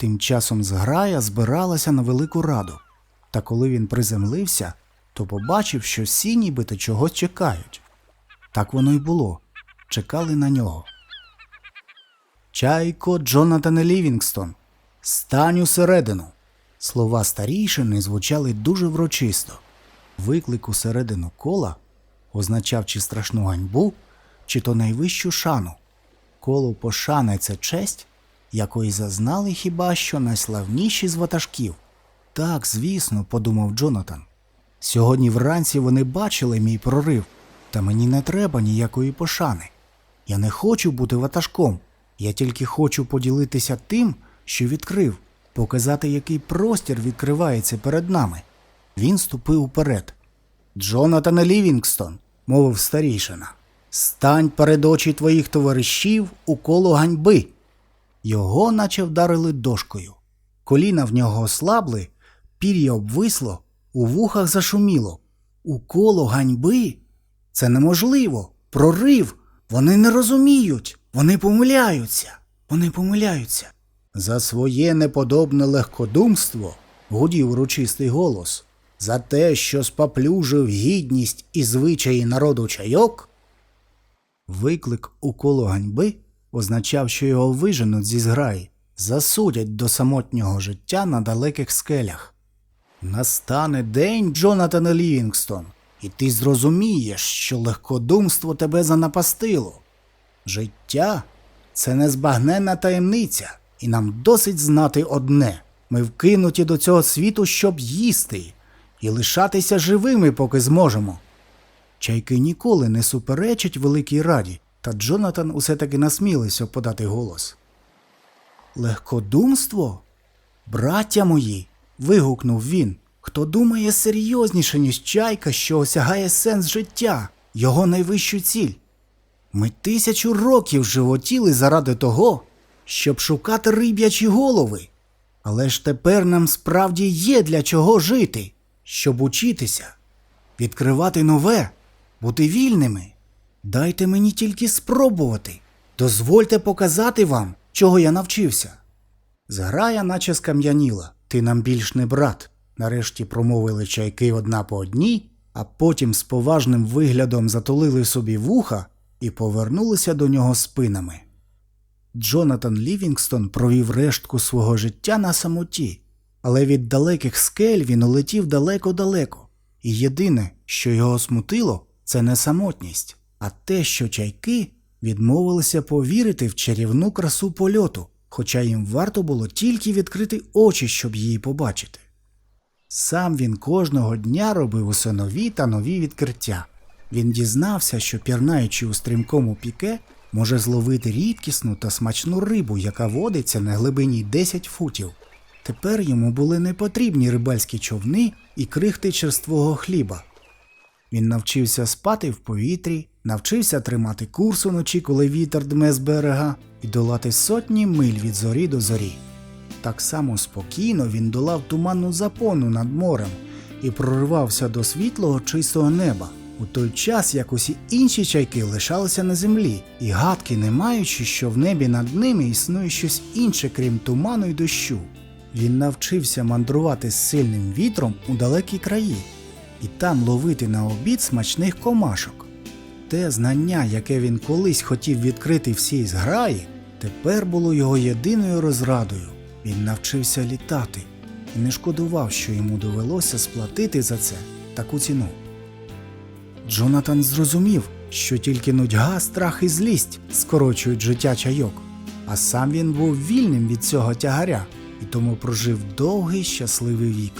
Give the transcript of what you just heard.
Тим часом зграя збиралася на велику раду, та коли він приземлився, то побачив, що всі нібито чогось чекають. Так воно й було. Чекали на нього. Чайко Джонатане Лівінгстон, стань усередину. Слова старійшини звучали дуже врочисто. Виклик усередину кола означав чи страшну ганьбу, чи то найвищу шану. Коло пошани це честь, якої зазнали хіба що найславніші з ватажків. Так, звісно, подумав Джонатан. Сьогодні вранці вони бачили мій прорив, та мені не треба ніякої пошани. Я не хочу бути ватажком, я тільки хочу поділитися тим, що відкрив, показати, який простір відкривається перед нами. Він ступив уперед. Джонатане Лівінгстон, мовив старішина, стань перед очі твоїх товаришів у коло ганьби. Його наче вдарили дошкою. Коліна в нього ослабли, пір'я обвисло, у вухах зашуміло. У коло ганьби? Це неможливо. Прорив. Вони не розуміють. Вони помиляються. Вони помиляються. За своє неподобне легкодумство, гудів урочистий голос, за те, що споплюжив гідність і звичаї народу чайок, Виклик у коло ганьби означав, що його виженуть зі зграї, засудять до самотнього життя на далеких скелях. Настане день, Джонатане Лівінгстон, і ти зрозумієш, що легкодумство тебе занапастило. Життя це незбагненна таємниця, і нам досить знати одне ми вкинуті до цього світу, щоб їсти, і лишатися живими, поки зможемо. Чайки ніколи не суперечать великій раді, та Джонатан усе таки насмілився подати голос. Легкодумство? Браття мої. вигукнув він. Хто думає серйозніше, ніж чайка, що осягає сенс життя, його найвищу ціль. Ми тисячу років животіли заради того, щоб шукати риб'ячі голови. Але ж тепер нам справді є для чого жити, щоб учитися, відкривати нове, бути вільними. Дайте мені тільки спробувати. Дозвольте показати вам, чого я навчився. Зграя наче скам'яніла. Ти нам більш не брат. Нарешті промовили чайки одна по одній, а потім з поважним виглядом затулили собі вуха і повернулися до нього спинами. Джонатан Лівінгстон провів рештку свого життя на самоті, але від далеких скель він улетів далеко-далеко, і єдине, що його смутило, це не самотність, а те, що чайки відмовилися повірити в чарівну красу польоту, хоча їм варто було тільки відкрити очі, щоб її побачити. Сам він кожного дня робив усе нові та нові відкриття. Він дізнався, що пірнаючи у стрімкому піке, може зловити рідкісну та смачну рибу, яка водиться на глибині 10 футів. Тепер йому були не потрібні рибальські човни і крихти черствого хліба. Він навчився спати в повітрі, навчився тримати курс уночі, коли вітер дме з берега, і долати сотні миль від зорі до зорі. Так само спокійно він долав туманну запону над морем і проривався до світлого чистого неба, у той час як усі інші чайки лишалися на землі, і гадки не маючи, що в небі над ними існує щось інше, крім туману й дощу. Він навчився мандрувати з сильним вітром у далекі краї і там ловити на обід смачних комашок. Те знання, яке він колись хотів відкрити всій зграї, тепер було його єдиною розрадою. Він навчився літати і не шкодував, що йому довелося сплатити за це таку ціну. Джонатан зрозумів, що тільки нудьга, страх і злість скорочують життя чайок, а сам він був вільним від цього тягаря і тому прожив довгий щасливий вік.